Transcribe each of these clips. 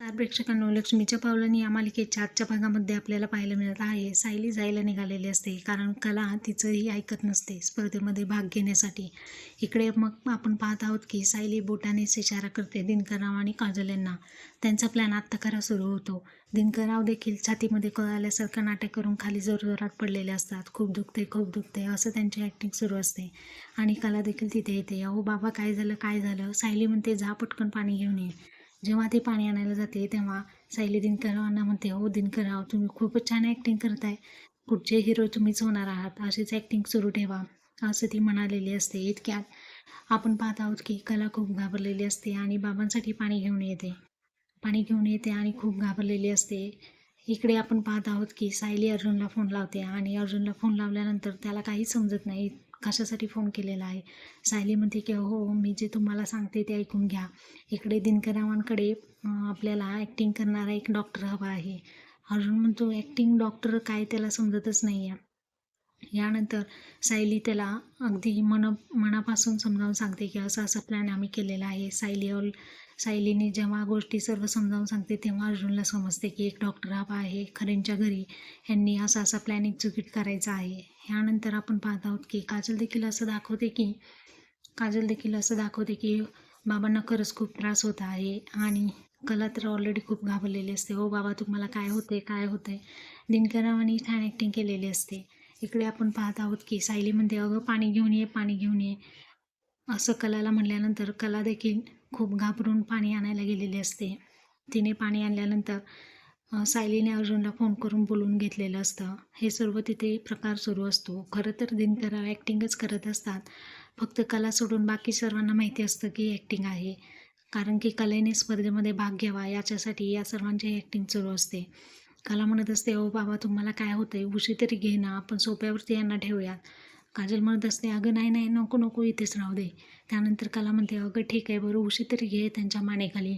तर प्रेक्षकांनो लक्ष्मीच्या पावलांनी या मालिकेच्या आजच्या भागामध्ये आपल्याला पाहायला मिळत आहे. सायली जायला निघालेली असते कारण कला तिचंही ऐकत नसते स्पर्धेमध्ये भाग घेण्यासाठी. इकडे मग आपण पाहत आहोत की सायली बोटानेच इशारा करते दिनकरराव आणि काजल यांना. त्यांचा प्लॅन आत्ता खरा सुरू होतो. दिनकरराव देखील छातीमध्ये कळाल्यासारखं नाटक करून खाली जोरजोरात पडलेले असतात. खूप दुखते खूप दुखते असं त्यांची ॲक्टिंग सुरू असते. आणि कला देखील तिथे येते. अहो बाबा काय झालं काय झालं? सायली म्हणते जा पटकन पाणी घेऊन ये. जेव्हा ते पाणी आणायला जाते तेव्हा सायली दिनकरावांना म्हणते हो दिनकरराव तुम्ही खूपच छान ॲक्टिंग करताय. पुढचे हिरो तुम्हीच होणार आहात. अशीच ॲक्टिंग सुरू ठेवा असं ती म्हणालेली असते. इतक्यात आपण पाहत आहोत की कला खूप घाबरलेली असते आणि बाबांसाठी पाणी घेऊन येते. पाणी घेऊन येते आणि खूप घाबरलेली असते. इकडे आपण पाहत आहोत की सायली अर्जुनला फोन लावते आणि अर्जुनला फोन लावल्यानंतर त्याला काही समजत नाही. कशासाठी फोन केलेला आहे? सायली म्हणते की हो मी जे तुम्हाला सांगते ते ऐकून घ्या. इकडे दिनकरावांकडे आपल्याला ॲक्टिंग करणारा एक डॉक्टर हवा आहे. अर्जुन म्हणतो ॲक्टिंग डॉक्टर काय त्याला समजतच नाही आहे यानंतर सायली त्याला अगदी मन मनापासून समजावून सांगते की असं असं प्लॅन आम्ही केलेला आहे. सायली ऑल सायलीने जेव्हा गोष्टी सर्व समजावून सांगते तेव्हा अर्जुनला समजते की एक डॉक्टर हवा आहे खरेंच्या घरी. यांनी असा असा प्लॅन एक्झिक्यूट करायचा आहे. ह्यानंतर आपण पाहत आहोत की काजल देखील असं दाखवते की काजल देखील असं दाखवते की बाबांना खरंच खूप त्रास होत आहे आणि कला तर ऑलरेडी खूप घाबरलेली असते. हो बाबा तुम्हाला काय होते काय होते दिनकरावांनी छान ॲक्टिंग केलेली असते. इकडे आपण पाहत आहोत की सायली म्हणते अगं पाणी घेऊन ये पाणी घेऊन ये. असं कलाला म्हणल्यानंतर कला देखील खूप घाबरून पाणी आणायला गेलेली असते. तिने पाणी आणल्यानंतर सायलीने अर्जुनला फोन करून बोलून घेतलेलं असतं. हे सर्व तिथे प्रकार सुरू असतो. खरं तर दिनकरा ॲक्टिंगच करत असतात. फक्त कला सोडून बाकी सर्वांना माहिती असतं की ॲक्टिंग आहे. कारण की कलेने स्पर्धेमध्ये भाग घ्यावा याच्यासाठी या सर्वांची ॲक्टिंग सुरू असते. कला म्हणत असते ओ बाबा तुम्हाला काय होतंय? उशी तरी घे ना आपण सोप्यावरती यांना ठेवूयात. काजल म्हणत असते अगं नाही नाही नको नको इथेच राहू दे. त्यानंतर कला म्हणते अगं ठीक आहे बरं उशी तरी घे त्यांच्या मानेखाली.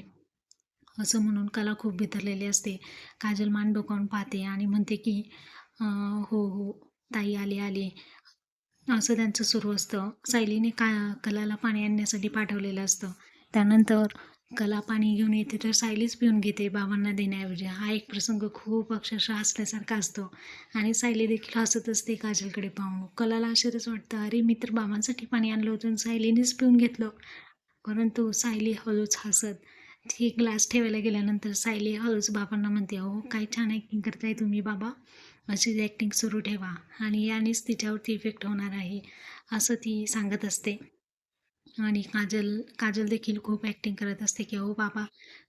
असं म्हणून कला खूप बिथरलेली असते. काजल मान डोकावून पाहते आणि म्हणते की हो हो ताई आली आली. असं त्यांचं सुरू असतं. सायलीने का कलाला पाणी आणण्यासाठी पाठवलेलं असतं. त्यानंतर कला पाणी घेऊन येते तर सायलीच पिऊन घेते बाबांना देण्याऐवजी. हा एक प्रसंग खूप अक्षरशः हसल्यासारखा असतो. आणि सायली देखील हसत असते काजलकडे पाहून. कलाला आश्चर्यच वाटतं. अरे मी तर बाबांसाठी पाणी आणलं होतं आणि सायलीनेच पिऊन घेतलं. परंतु सायली हळूच हसत. ती ग्लास ठेवायला गेल्यानंतर सायली हळूच बाबांना म्हणते हो काय छान ॲक्टिंग करताय तुम्ही बाबा. अशीच ॲक्टिंग सुरू ठेवा आणि यानेच तिच्यावरती इफेक्ट होणार आहे. असं ती सांगत असते. आणि काजल काजल देखील खूप ॲक्टिंग करत असते की हो बाबा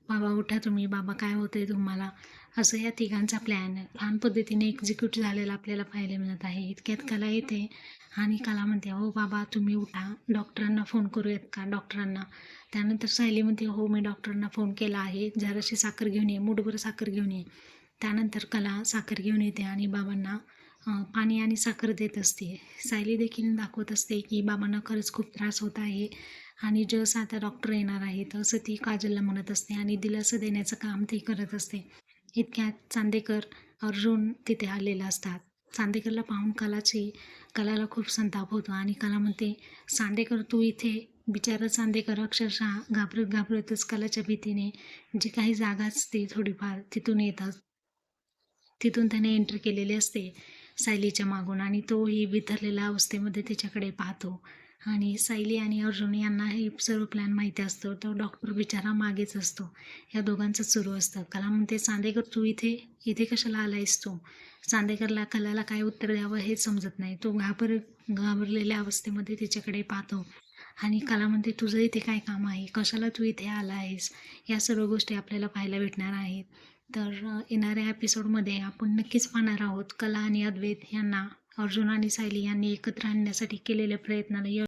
बाबा उठा तुम्ही बाबा काय होतंय तुम्हाला? असं या तिघांचा प्लॅन छान पद्धतीने एक्झिक्यूट झालेला आपल्याला पाहायला मिळत आहे. इतक्यात कला येते आणि कला म्हणते हो बाबा तुम्ही उठा. डॉक्टरांना फोन करूयात का? डॉक्टरांना. त्यानंतर सायली म्हणते हो मी डॉक्टरांना फोन केला आहे. जराशी साखर घेऊन ये. मुठभर साखर घेऊन ये. त्यानंतर कला साखर घेऊन येते आणि बाबांना पाणी आणि साखर देत असते. सायली देखील दाखवत असते की बाबांना खरंच खूप त्रास होत आहे आणि जस आता डॉक्टर येणार आहेत असं ती काजलला म्हणत असते आणि दिलासं देण्याचं काम ती करत असते. इतक्यात चांदेकर अर्जुन तिथे आलेला असतात. चांदेकरला पाहून कलाची कलाला खूप संताप होतो आणि कला म्हणते चांदेकर तू इथे बिचारा चांदेकर अक्षरशः घाबरत घाबरतच कलाच्या भीतीने जी काही जागा असते थोडीफार तिथून येतात तिथून त्याने एंट्री केलेली असते. सायलीच्या मागून आणि तोही बिथरलेल्या अवस्थेमध्ये तिच्याकडे पाहतो. आणि सायली आणि अर्जुन यांना हे सर्व प्लॅन माहिती असतो. तो डॉक्टर बिचारा मागेच असतो. या दोघांचं सुरू असतं. कला म्हणते चांदेकर तू इथे इथे कशाला आलायस तू? चांदेकरला कलाला काय उत्तर द्यावं हे समजत नाही. तो घाबर घाबरलेल्या अवस्थेमध्ये तिच्याकडे पाहतो. आणि कला म्हणते तुझं इथे काय काम आहे? कशाला तू इथे आला आहेस या सर्व गोष्टी आपल्याला पाहायला भेटणार आहेत. तर येणाऱ्या एपिसोडमध्ये आपण नक्कीच पाहणार आहोत कला आणि अद्वैत यांना. अर्जुन आणि सायली यांनी एकत्र आणण्यासाठी केलेल्या प्रयत्नाला यश